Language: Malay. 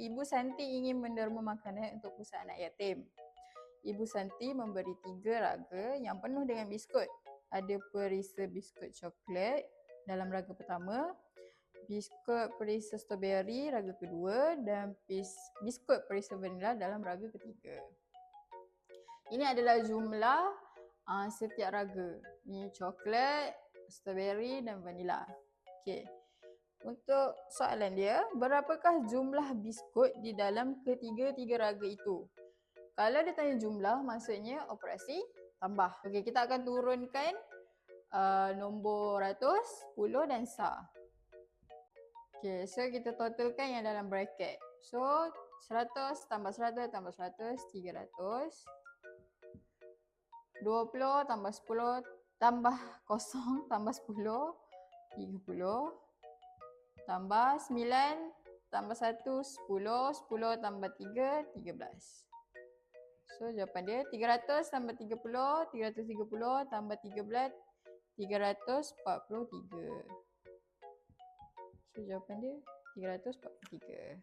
Ibu Santi ingin menderma makanan untuk pusat anak yatim. Ibu Santi memberi tiga raga yang penuh dengan biskut. Ada perisa biskut coklat dalam raga pertama, biskut perisa strawberry raga kedua dan bis, biskut perisa vanila dalam raga ketiga. Ini adalah jumlah uh, setiap raga. Ini coklat, strawberry dan vanila. Okey. Untuk soalan dia, berapakah jumlah biskut di dalam ketiga-tiga raga itu? Kalau dia tanya jumlah, maksudnya operasi tambah. Okey, kita akan turunkan uh, nombor ratus, puluh dan sah. Okey, so kita totalkan yang dalam bracket. So, 100 tambah 100 tambah 100, 300. 20 tambah 10 tambah 0 tambah 10, 30 tambah 9 tambah 1 10 10 tambah 3 13 So jawapan dia 300 tambah 30 330 tambah 13 343 So jawapan dia 343